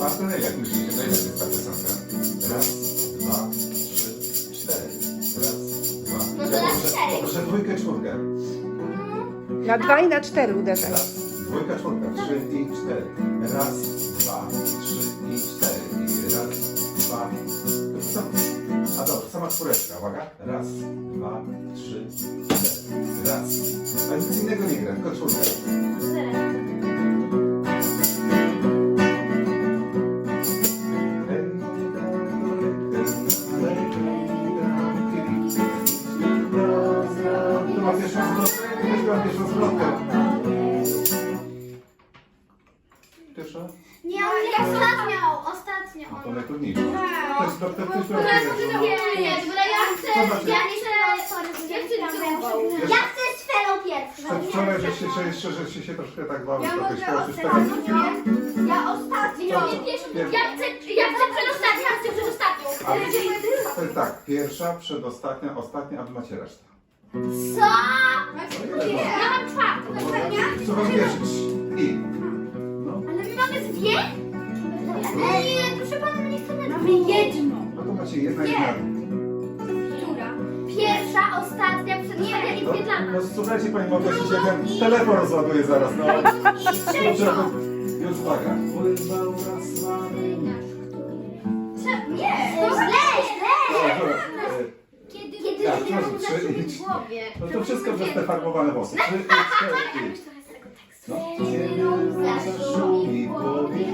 Martyny, jak myślicie, na ile to jest ta piosenka? Raz, dwa, trzy, cztery. Raz, dwa. No to na cztery. Proszę dwójkę, czwórkę. Mhm. Na dwa i na cztery uderzę. Raz, dwójka, czwórka, trzy i cztery. Raz, dwa, trzy i cztery. I raz, dwa, to A dobrze, sama czwóreczka, uwaga. Raz, dwa, trzy, cztery. Raz. A nic innego nie gra, tylko czwórka. Cztery. Pierwszą zwrotkę, pierwszą zwrotkę. Pierwsza? Nie, on nie ostatnią, ostatnią. No to najtrudniejsza. To jest doktor, to jest Nie, nie, bo ja chcę, ja chcę, ja chcę drugą. Ja chcę z Felą pierwszą. Wczoraj, że się, że jeszcze, że się, się troszkę tak bawił, Ja trochę mogę śpiewał, ostatnią. Ja ostatnią. Ja Ja chcę, ja chcę przedostatnią, ja chcę przedostatnią. To jest tak, pierwsza, przedostatnia, ostatnia, a wy macie resztę. Co? Ja mam czwartą. Co wam wierzyć? I? No, Ale my mamy dwie? Ej, proszę pana, my nie chcemy Mamy jedną. no to macie jedna i jedna. Która? Pierwsza, ostatnia, przedostatnia i No, dwie dla no nas. słuchajcie, pani Małgosiu, się ten telefon rozładuje zaraz, no. Dobrze, to już uwaga. Pływał raz mamy. Nie, to wszystko przez te farbowane włosy. Trzy cztery i... No. Zielą zaszumi głowie,